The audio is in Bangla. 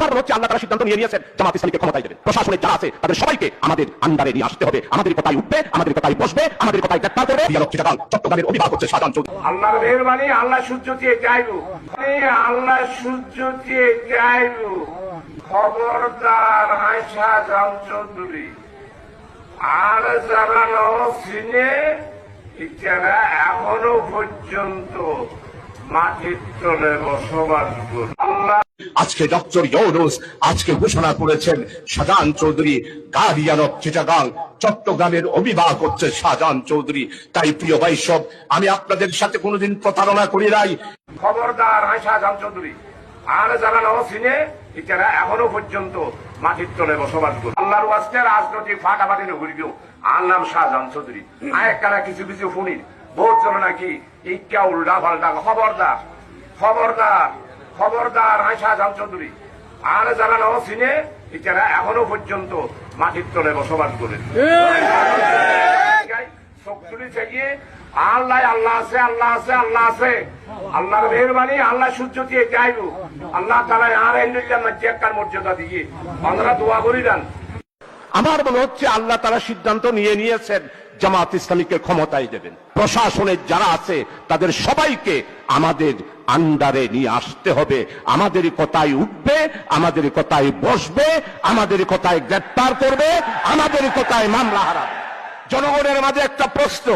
আমার হচ্ছে আল্লাহ তারা সিদ্ধান্ত নিয়ে নিয়েছেন, জামাত ইসলামীকে ক্ষমতায় দেবেন প্রশাসনে যারা আছে, তাদের সবাইকে আমাদের আন্ডারে নিয়ে আসতে হবে। আমাদের কথায় উঠবে, আমাদের কথায় বসবে, আমাদের কথায় গ্রেপ্তার করবে। চিটাগাং, চট্টগ্রামের অভিভাবক হচ্ছে শাহজাহান চৌধুরী। আল্লাহর মেহরবানি আল্লাহ সূর্য দিয়ে যাইব। আল্লাহ সূর্য দিয়ে যাইব। খবরদার আয়সা রাম চৌধুরী। আর যারা সিনে যারা এখনও পর্যন্ত মাটির তলে বসবাস করে আজকে ডক্টর ইউনুস আজকে ঘোষণা করেছেন, শাহজাহান চৌধুরী গার্ডিয়ান অফ চিটাগাং, চট্টগ্রামের অভিভাবক হচ্ছে শাহজাহান চৌধুরী। তাই প্রিয় বৈশব আমি আপনাদের সাথে কোনোদিন প্রতারণা করি নাই। খবরদার আয়সা রাম চৌধুরী আর যারা নসিনে যারা এখনও পর্যন্ত মাটির তলে বসবাস করে আল্লাহর ওয়াস্তে রাজনৈতিক ফাটাফাটি নগরীকেও আর নাম শাহজাহান চৌধুরী। আয়েকারা কিছু কিছু শুনি বহুত চলে নাকি ইকা উল্টা পাল্টা খবরদার। খবরদার খবরদার আয় শাহজাহান চৌধুরী। আর যারা নসিনে যারা এখনও পর্যন্ত মাটির তলে বসবাস করে আল্লাহ আল্লাহ আছে আল্লাহ আছে আল্লাহ আছে। আল্লাহর মেহরবানি আল্লাহ সূর্য দিয়ে আল্লাহ তালা আর মর্যাদা দিয়ে আমরা দোয়া করি দেন। আমার মনে হচ্ছে আল্লাহ তারা সিদ্ধান্ত নিয়ে নিয়েছেন, জামাত ইসলামীকে ক্ষমতায় দেবেন। প্রশাসনের যারা আছে, তাদের সবাইকে আমাদের আন্ডারে নিয়ে আসতে হবে। আমাদের কথায় উঠবে, আমাদের কথায় বসবে, আমাদের কথায় গ্রেপ্তার করবে, আমাদের কথায় মামলা হারাবে। জনগণের মাঝে একটা প্রশ্ন।